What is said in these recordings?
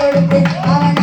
கொடுத்து அவன்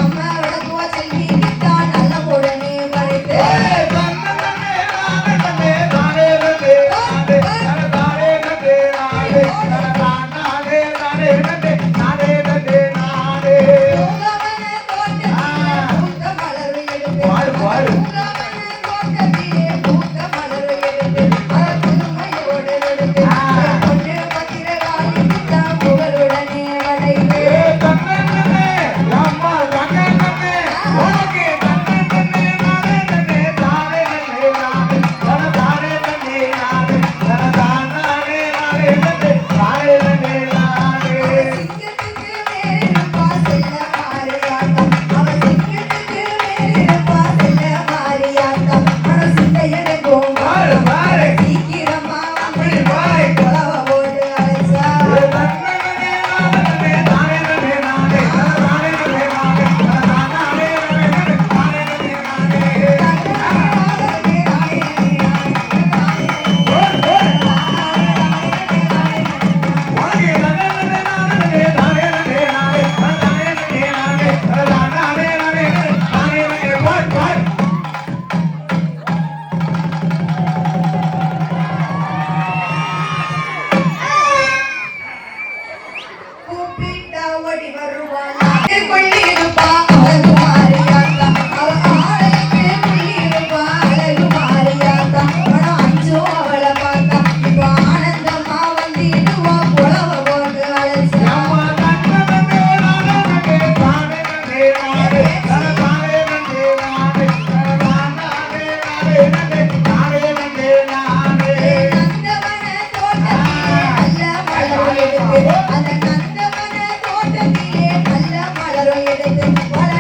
அந்த கந்தவன தோட்டத்திலே நல்ல மலரும் எடுத்து பல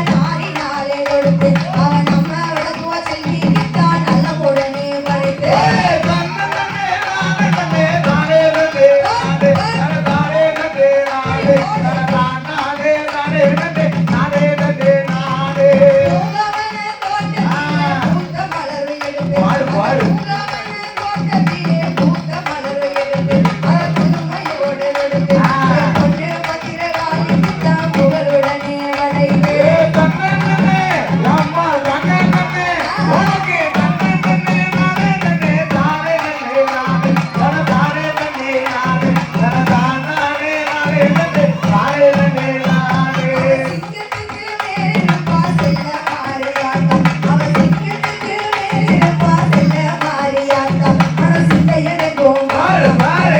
Para!